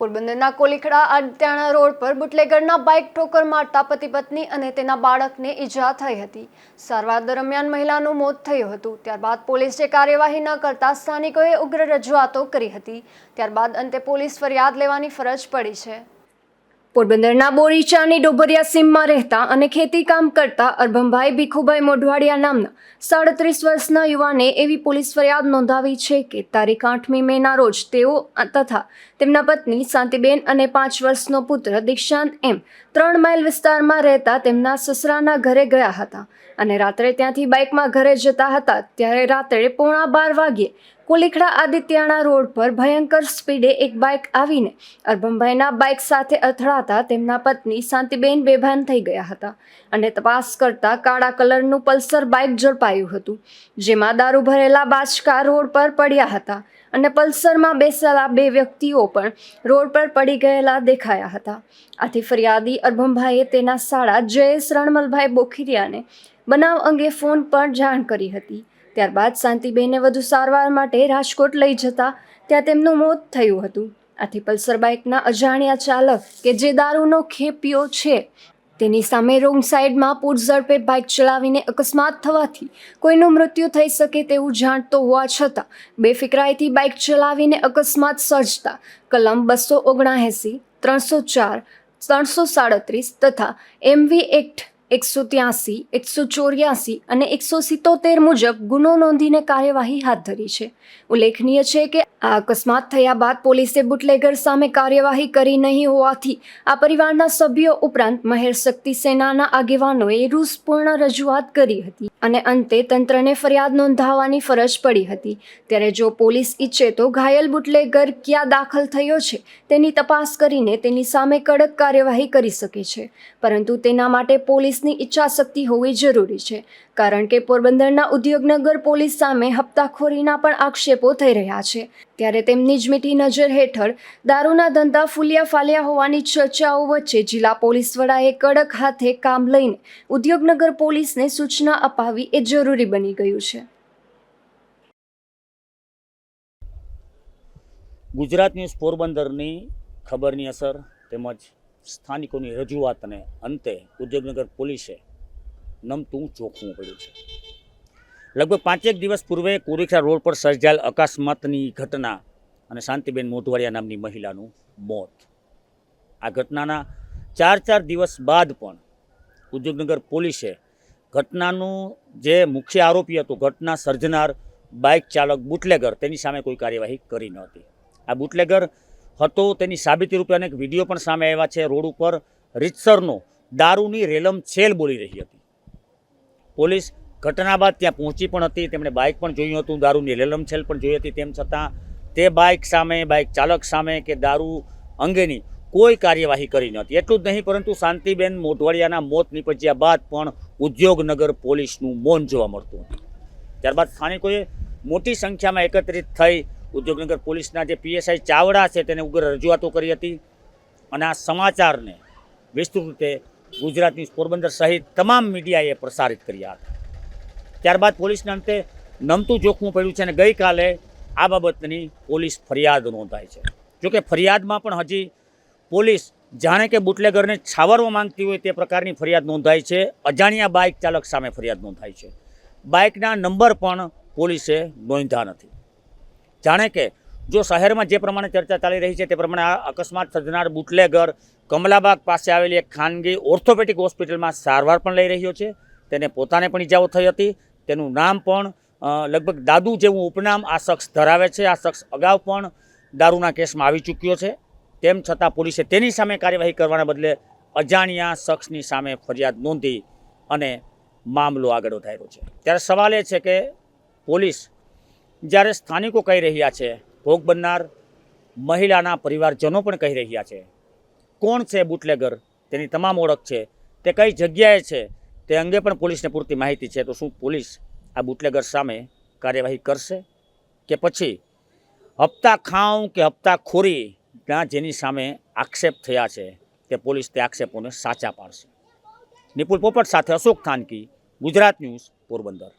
પોરબંદરના કોલીખડા અડત્યાણા રોડ પર બુટલેગરના બાઇક ઠોકર મારતા પતિ પત્ની અને તેના બાળકને ઈજા થઈ હતી. સારવાર દરમિયાન મહિલાનું મોત થયું હતું. ત્યારબાદ પોલીસે કાર્યવાહી ન કરતા સ્થાનિકોએ ઉગ્ર રજૂઆતો કરી હતી. ત્યારબાદ અંતે પોલીસ ફરિયાદ લેવાની ફરજ પડી છે. પોરબંદરના બોરીચાની ડોબરિયા સીમમાં રહેતા અને ખેતી કામ કરતા અરભમભાઈ ભીખુભાઈ મોઢવાડિયા નામના સાડત્રીસ વર્ષના યુવાને એવી પોલીસ ફરિયાદ નોંધાવી છે કે તારીખ આઠમી મેના રોજ તેઓ તથા તેમના પત્ની શાંતિબેન અને પાંચ વર્ષનો પુત્ર દીક્ષાંત એમ ત્રણ માઇલ વિસ્તારમાં રહેતા તેમના સસરાના ઘરે ગયા હતા. અને રાત્રે ત્યાંથી બાઇકમાં ઘરે જતા હતા, ત્યારે રાત્રે પોણા બાર વાગ્યે કોલીખડા આદિત્યાણા રોડ પર ભયંકર સ્પીડે એક બાઇક આવીને અરભમભાઈના બાઇક સાથે અથડાતા તેમના પત્ની શાંતિબેન બેભાન થઈ ગયા હતા અને તપાસ કરતા કાળા કલરનું પલ્સર બાઇક ઝડપાયું હતું, જેમાં દારૂ ભરેલા બાચકા રોડ પર પડ્યા હતા અને પલ્સરમાં બેસેલા બે વ્યક્તિઓ પણ રોડ પર પડી ગયેલા દેખાયા હતા. આથી ફરિયાદી અરભમભાઈએ તેના સાળા જયેશ રણમલભાઈ બોખીરિયાને બનાવ અંગે ફોન પર જાણ કરી હતી. ત્યારબાદ શાંતિબેને વધુ સારવાર માટે રાજકોટ લઈ જતા ત્યાં તેમનું મોત થયું હતું. આથી પલ્સર બાઇકના અજાણ્યા ચાલક કે જે દારૂનો ખેપિયો છે, તેની સામે રોંગ સાઈડમાં પૂર ઝડપે બાઇક ચલાવીને અકસ્માત થવાથી કોઈનું મૃત્યુ થઈ શકે તેવું જાણતો હોવા છતાં બેફિકરાઈથી બાઇક ચલાવીને અકસ્માત સર્જતા કલમ બસો ઓગણાએંસી, ત્રણસો ચાર, ત્રણસો સાડત્રીસ તથા એમવી એક્ટ એકસો ત્યાસી, એકસો ચોર્યાસી અને એકસો સિત્તોતેર મુજબ ગુનો નોંધીને કાર્યવાહી હાથ ધરી છે. ઉલ્લેખનીય છે કે આ અકસ્માત થયા બાદ પોલીસે બુટલેગર સામે કાર્યવાહી કરી નહીં હોવાથી આ પરિવારના સભ્યો ઉપરાંત મહેર શક્તિ સેનાના આગેવાનોએ રૂસપૂર્ણ રજૂઆત કરી હતી. અને અંતે તંત્રને ફરિયાદ નોંધાવવાની ફરજ પડી હતી. ત્યારે જો પોલીસ ઈચ્છે તો ઘાયલ બુટલેગર ક્યાં દાખલ થયો છે, તેની તપાસ કરીને તેની સામે કડક કાર્યવાહી કરી શકે છે. પરંતુ તેના માટે પોલીસની ઈચ્છાશક્તિ હોવી જરૂરી છે. કારણ કે પોરબંદરના ઉદ્યોગનગર પોલીસ સામે હપ્તાખોરીના પણ આક્ષેપો થઈ રહ્યા છે. ત્યારે તેમની જ મીઠી નજર હેઠળ દારૂના ધંધા ફૂલ્યા ફાલ્યા હોવાની ચર્ચાઓ વચ્ચે જિલ્લા પોલીસ વડાએ કડક હાથે કામ લઈને ઉદ્યોગનગર પોલીસને સૂચના અપાવી એ જરૂરી બની ગયું છે. ગુજરાત ન્યૂઝ પોરબંદરની ખબરની અસર તેમજ સ્થાનિકોની રજૂઆતને અંતે ઉદ્યોગનગર પોલીસે નમતું જોખવું પડ્યું છે. લગભગ પાંચેક દિવસ પૂર્વે કોરીખા રોડ પર સર્જાયેલ અકસ્માતની ઘટના અને શાંતિબેન મોઢવાડિયા નામની મહિલાનું મોત. આ ઘટનાના ચાર ચાર દિવસ બાદ પણ ઉદ્યોગનગર પોલીસે ઘટનાનું જે મુખ્ય આરોપી હતો, ઘટના સર્જનાર બાઇક ચાલક બુટલેગર, તેની સામે કોઈ કાર્યવાહી કરી નહોતી. આ બુટલેગર હતો, તેની સાબિતી રૂપે અનેક વીડિયો પણ સામે આવ્યા છે. રોડ ઉપર રીતસરનો દારૂની રેલમ છેલ બોલી રહી હતી. પોલીસ ઘટના બાદ ત્યાં પહોંચી પણ હતી. તેમણે બાઇક પણ જોયું હતું. દારૂની લેલમછેલ પણ જોઈ હતી તેમ છતાં તે બાઇક સામે, બાઇક ચાલક સામે કે દારૂ અંગેની કોઈ કાર્યવાહી કરી નહોતી એટલું જ નહીં, પરંતુ શાંતિબેન મોઢવાડિયાના મોત નીપજ્યા બાદ પણ ઉદ્યોગનગર પોલીસનું મૌન જોવા મળતું હતું. ત્યારબાદ સ્થાનિકોએ મોટી સંખ્યામાં એકત્રિત થઈ ઉદ્યોગનગર પોલીસના જે પીએસઆઈ ચાવડા છે, તેને ઉગ્ર રજૂઆતો કરી હતી અને આ સમાચારને વિસ્તૃત રીતે ગુજરાત પોરબંદર સહિત તમામ મીડિયાએ પ્રસારિત કર્યા હતા. ત્યારબાદ પોલીસને અંતે નમતું જોખમું પડ્યું છે અને ગઈકાલે આ બાબતની પોલીસ ફરિયાદ નોંધાઈ છે. જોકે ફરિયાદમાં પણ હજી પોલીસ જાણે કે બુટલેગરને છાવરવા માંગતી હોય તે પ્રકારની ફરિયાદ નોંધાઈ છે. અજાણ્યા બાઇક ચાલક સામે ફરિયાદ નોંધાઈ છે. બાઇકના નંબર પણ પોલીસે નોંધ્યા નથી. જાણે કે જો શહેરમાં જે પ્રમાણે ચર્ચા ચાલી રહી છે તે પ્રમાણે આ અકસ્માત સર્જનાર બુટલેગર કમલાબાગ પાસે આવેલી એક ખાનગી ઓર્થોપેડિક હોસ્પિટલમાં સારવાર પણ લઈ રહ્યો છે. તેને પોતાને પણ ઈજાઓ થઈ હતી. તેનું નામ પણ લગભગ દાદુ જેવું ઉપનામ આ શખ્સ ધરાવે છે. આ શખ્સ અગાઉ પણ દારૂના કેસમાં આવી ચૂક્યો છે. તેમ છતાં પોલીસે તેની સામે કાર્યવાહી કરવાના બદલે અજાણ્યા શખ્સની સામે ફરિયાદ નોંધી અને મામલો આગળ વધાર્યો છે. ત્યારે સવાલ એ છે કે પોલીસ જ્યારે સ્થાનિકો કહી રહ્યા છે ભોગ બનનાર મહિલાના પરિવારજનો પણ કહી રહ્યા છે. કોણ છે બુટલેગર? તેની તમામ ઓળખ છે. તે કઈ જગ્યાએ છે? તે અંગે પણ પોલીસને પૂરતી માહિતી છે. તો શું પોલીસ આ બુટલેગર સામે કાર્યવાહી કરશે? કે પછી હપ્તા ખાઉં કે હપ્તા ખોરી ત્યાં જેની સામે આક્ષેપ થયા છે તે પોલીસ તે આક્ષેપોને સાચા પાડશે. નિપુલ પોપટ સાથે અશોક થાનકી, ગુજરાત ન્યૂઝ પોરબંદર.